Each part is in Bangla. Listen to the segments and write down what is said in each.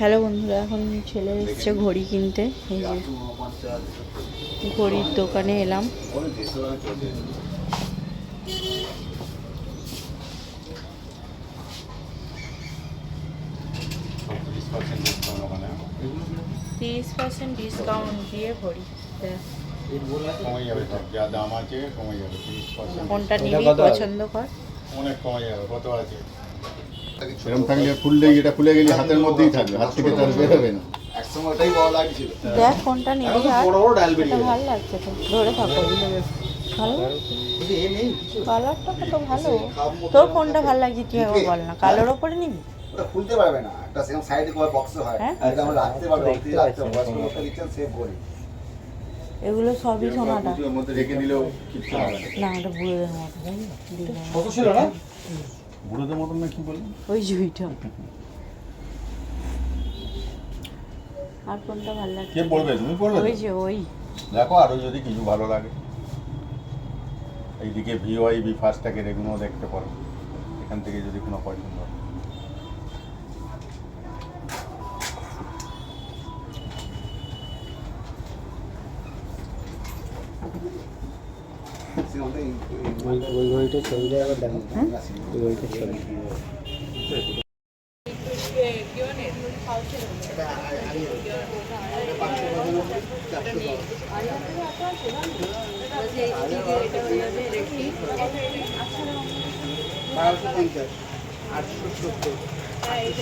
হ্যালো বন্ধুরা, এখন ছেলে এসছে ঘড়ি কিনতে। এই যে ঘড়ির দোকানে এলাম। তিরিশ পার্সেন্ট ডিসকাউন্ট দিয়ে ঘড়ি কোনটা নিবি, পছন্দ কর। অনেক কমে যাবে, কত আছে? সেরকম থাকলে এটা খুলে গেলে হাতের মধ্যেই থাকবে হাত থেকে তার বেরোবে না। দেখ কোনটা নিবি আর ভালো লাগছে তো ধরে থাকো। ভালো? কিন্তু এ নেই। কিছু কালারটা কত ভালো। তোর কোনটা ভালো লাগছে তুই একবার বল না কালোর ওপরে নিবি? খুলতে পারবে না একটা সেরকম সাইডে করে বক্সে হয়? এটা আমরা রাখতে পারব রাখতে পারব। বয়স্ক লোকটা দিচ্ছেন সেভ করে। এগুলো সবই সোনাটা। রেখে দিলেও না। না ওটা মতো কত ছিল না? বুড়োদের মতন না কি বলি ওই জুইটা আর কোনটা ভালো লাগে কে পড়বে তুমি পড়বে ওই যে ওই। দেখো আরও যদি কিছু ভালো লাগে। এইদিকে ভিওআই বি ফাস্ট্যাগের এগুলো দেখতে পারো। এখান থেকে যদি কোনো পছন্দ হয়। ওই ওই ঘড়িটা ছবিটা একবার দেখো হ্যাঁ? ওই ঘড়িটা ছবি। মায়ের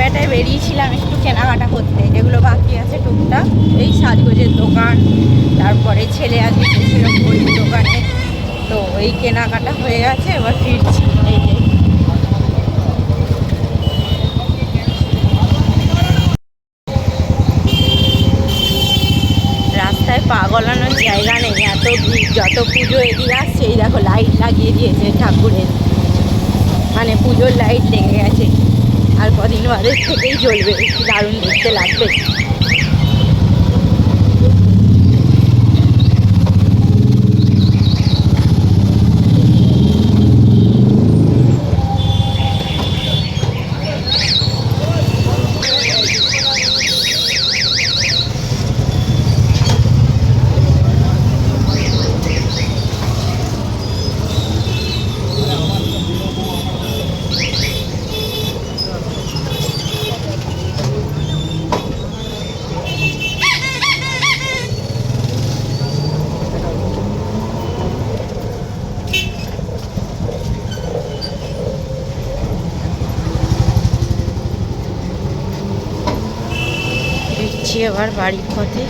বেটায় বেরিয়েছিলাম একটু কেনাকাটা করতে। যেগুলো বাকি আছে টুকটাক। এই সাজগোজের দোকান, তারপরে ছেলে আজকে গেছিল দোকানে। তো এই কেনাকাটা হয়ে গেছে, এবার ফিরছি। এই জায়গা নেই, এত যত পুজো এগিয়ে আসছে, এই দেখো, লাইট লাগিয়ে দিয়েছে ঠাকুরের। মানে পুজোর লাইট লেগে গেছে। বাদে থেকেই জ্বলবে দারুণ দেখতে লাগবে। এবার বাড়ির পথে।